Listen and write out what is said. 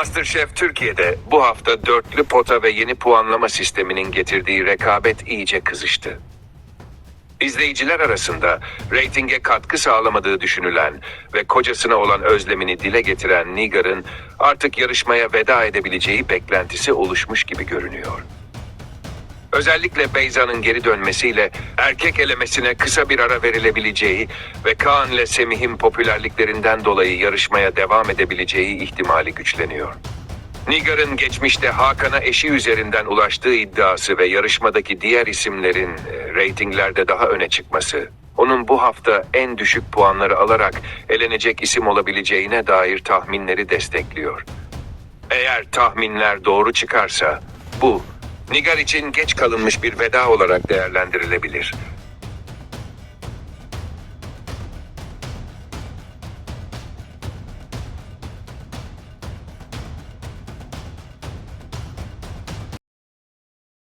Masterchef Türkiye'de bu hafta dörtlü pota ve yeni puanlama sisteminin getirdiği rekabet iyice kızıştı. İzleyiciler arasında reytinge katkı sağlamadığı düşünülen ve kocasına olan özlemini dile getiren Nigar'ın artık yarışmaya veda edebileceği beklentisi oluşmuş gibi görünüyor. Özellikle Beyza'nın geri dönmesiyle erkek elemesine kısa bir ara verilebileceği ve Kaan ile Semih'in popülerliklerinden dolayı yarışmaya devam edebileceği ihtimali güçleniyor. Nigar'ın geçmişte Hakan'a eşi üzerinden ulaştığı iddiası ve yarışmadaki diğer isimlerin e, reytinglerde daha öne çıkması, onun bu hafta en düşük puanları alarak elenecek isim olabileceğine dair tahminleri destekliyor. Eğer tahminler doğru çıkarsa bu Nigar için geç kalınmış bir veda olarak değerlendirilebilir.